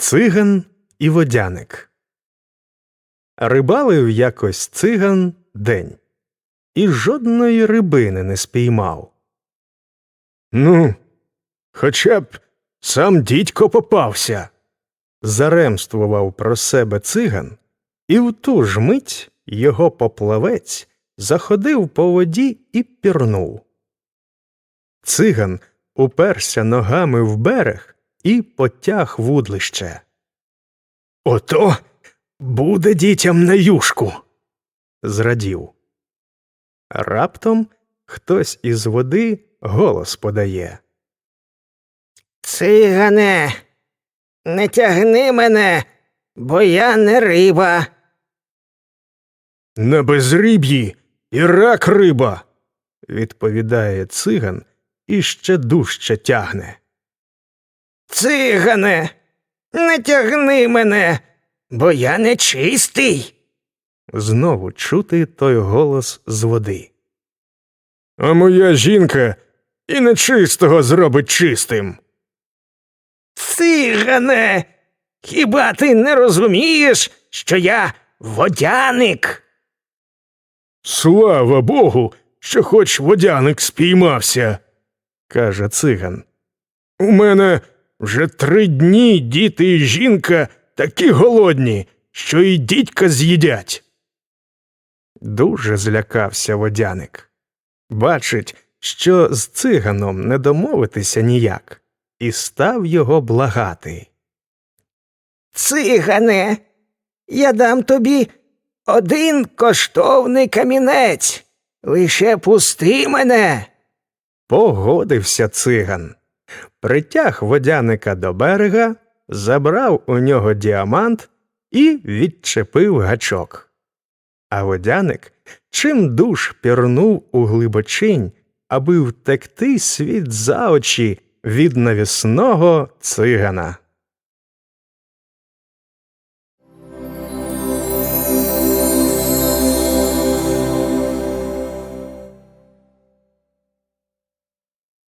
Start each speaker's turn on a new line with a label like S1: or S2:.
S1: Циган і водяник. Рибалив якось циган день, і жодної рибини не спіймав. Ну, хоча б сам дідько попався. заремствував про себе циган, і в ту ж мить його поплавець заходив по воді і пірнув. Циган уперся ногами в берег і потяг вудлище. Ото буде дітям на юшку. зрадів. Раптом хтось із води голос подає.
S2: Цигане, не тягни мене, бо я не риба.
S1: На безриб'ї і рак риба. відповідає циган і ще дужче тягне.
S2: Цигане, не тягни мене, бо я не чистий.
S1: Знову чути той голос з води. А моя жінка і нечистого зробить чистим.
S2: Цигане, хіба ти не розумієш, що я водяник?
S1: Слава Богу, що хоч водяник спіймався, каже циган. У мене вже три дні діти і жінка такі голодні, що і дідька з'їдять. Дуже злякався водяник. Бачить, що з циганом не домовитися ніяк, і став його благати.
S2: Цигане, я дам тобі один коштовний камінець. Лише пусти мене.
S1: Погодився циган, притяг водяника до берега, забрав у нього діамант і відчепив гачок. А водяник чим душ пірнув у глибочинь, аби втекти світ за очі від навісного цигана.